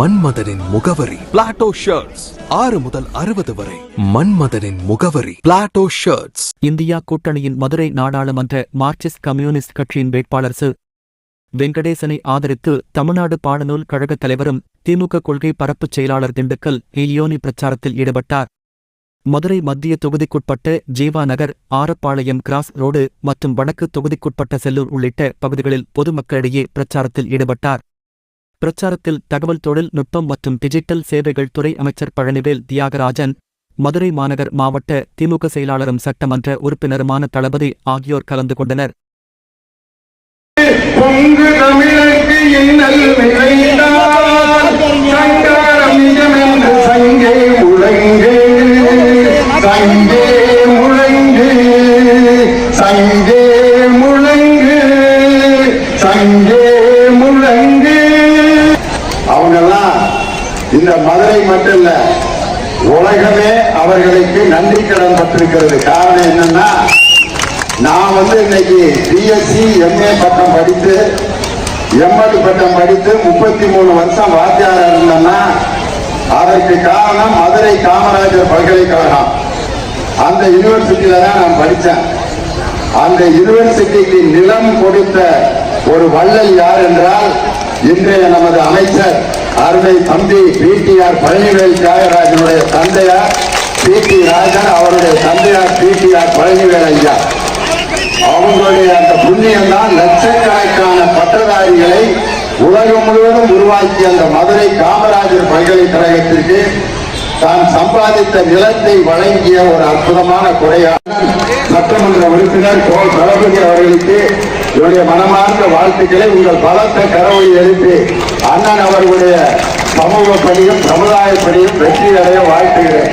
மன்மதனின் முகவரி. Plato shirts ஆறு முதல் அறுபது வரை. மன்மதனின் முகவரி. பிளாட்டோ ஷர்ட்ஸ் இந்தியா கூட்டணியின் மதுரை நாடாளுமன்ற மார்க்சிஸ்ட் கம்யூனிஸ்ட் கட்சியின் வேட்பாளர் சு. வெங்கடேசனை ஆதரித்து தமிழ்நாடு பாடநூல் கழகத் தலைவரும் திமுக கொள்கை பரப்புச் செயலாளர் திண்டுக்கல் இலியோனி பிரச்சாரத்தில் ஈடுபட்டார். மதுரை மத்திய தொகுதிக்குட்பட்ட ஜீவா நகர் ஆரப்பாளையம் கிராஸ் ரோடு மற்றும் வடக்கு தொகுதிக்குட்பட்ட செல்லூர் உள்ளிட்ட பகுதிகளில் பொதுமக்களிடையே பிரச்சாரத்தில் ஈடுபட்டார். பிரச்சாரத்தில் தகவல் தொழில்நுட்பம் மற்றும் டிஜிட்டல் சேவைகள் துறை அமைச்சர் பழனிவேல் தியாகராஜன் மதுரை மாநகர் மாவட்ட திமுக செயலாளரும் சட்டமன்ற உறுப்பினருமான தளபதி ஆகியோர் கலந்து கொண்டனர். சங்கே முழங்கு. சங்கே இந்த மதுரை மட்டும் இல்ல உலகமே அவர்களுக்கு நன்றி கடன் பட்டிருக்கிறது. காரணம் என்னன்னா நான் வந்து இன்னைக்கு பிஎஸ்சி எம்ஏ பட்டம் படித்து எம்எல் பட்டம் படித்து முப்பத்தி மூணு வருஷம் வாத்தியாரா இருந்தேன்னா அதற்கு காரணம் மதுரை காமராஜர் பல்கலைக்கழகம். அந்த யூனிவர்சிட்டியில தான் நான் படித்தேன். அந்த யூனிவர்சிட்டிக்கு நிலம் கொடுத்த ஒரு வள்ளல் யார் என்றால் இன்றைய நமது அமைச்சர் அருமை தம்பி பிடிஆர் பழனிவேல் தியாகராஜனுடைய தந்தையார் பி டி ராஜன் அவருடைய தந்தையார் பிடிஆர் பழனிவேல் ஐயா. அவங்களுடைய அந்த புண்ணியம் தான் லட்சக்கணக்கான பட்டதாரிகளை உலகம் முழுவதும் உருவாக்கிய அந்த மதுரை காமராஜர் பல்கலைக்கழகத்திற்கு தான் சம்பாதித்த நிலத்தை வழங்கிய ஒரு அற்புதமான கொடையாளர். சட்டமன்ற உறுப்பினர் கோ தளபதி அவர்களுக்கு என்னுடைய மனமார்ந்த வாழ்த்துக்களை உங்கள் பலத்த கரவை எழுப்பி அண்ணன் அவர்களுடைய சமூக பணியும் சமுதாய பணியும் வெற்றி அடைய வாழ்த்துகிறேன்.